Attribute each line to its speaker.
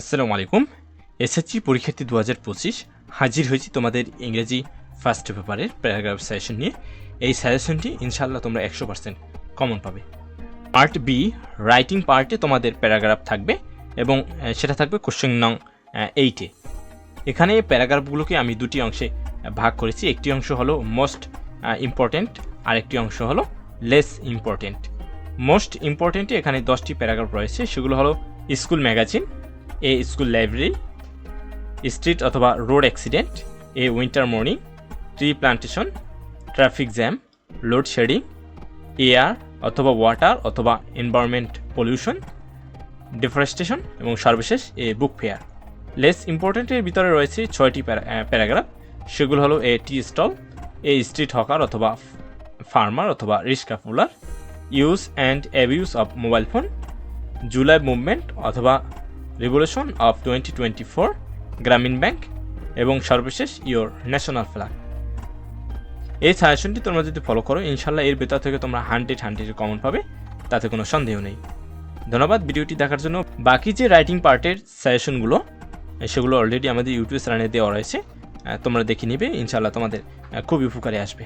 Speaker 1: আসসালামু আলাইকুম। এসএসসি পরীক্ষার্থী দু হাজার পঁচিশ, হাজির হয়েছি তোমাদের ইংরেজি ফার্স্ট পেপারের প্যারাগ্রাফ সাজেশন নিয়ে। এই সাজেশনটি ইনশাল্লাহ তোমরা একশো পার্সেন্ট কমন পাবে। পার্ট বি রাইটিং পার্টে তোমাদের প্যারাগ্রাফ থাকবে এবং সেটা থাকবে কোশ্চেন নং এইটে এখানে প্যারাগ্রাফগুলোকে আমি দুটি অংশে ভাগ করেছি। একটি অংশ হলো মোস্ট ইম্পর্টেন্ট আর একটি অংশ হলো লেস ইম্পর্টেন্ট মোস্ট ইম্পর্টেন্টে এখানে দশটি প্যারাগ্রাফ রয়েছে। সেগুলো হলো school magazine a school library street অথবা road accident a winter morning tree plantation traffic jam loadshedding air অথবা ওয়াটার অথবা এনভায়রনমেন্ট পলিউশন ডিফরেস্টেশন এবং সর্বশেষ এ বুক ফেয়ার লেস ইম্পর্ট্যান্টের ভিতরে রয়েছে ছয়টি প্যারাগ্রাফ সেগুলো হলো a tea stall a street hawker অথবা ফার্মার অথবা রিস্কা puller use and abuse of mobile phone July movement অথবা revolution of twenty twenty four Grameen bank এবং সর্বশেষ ইওর ন্যাশনাল ফ্ল্যাগ এই সাজেশনটি তোমরা যদি ফলো করো, ইনশাল্লাহ এর ভেতর থেকে তোমরা হান্ড্রেড হান্ড্রেড কমন পাবে, তাতে কোনো সন্দেহ নেই। ধন্যবাদ ভিডিওটি দেখার জন্য। বাকি যে রাইটিং পার্টের সাজেশনগুলো সেগুলো অলরেডি আমাদের ইউটিউব চ্যানেলে দেওয়া রয়েছে। তোমরা দেখে নিবে, ইনশাল্লাহ তোমাদের খুবই উপকারে আসবে।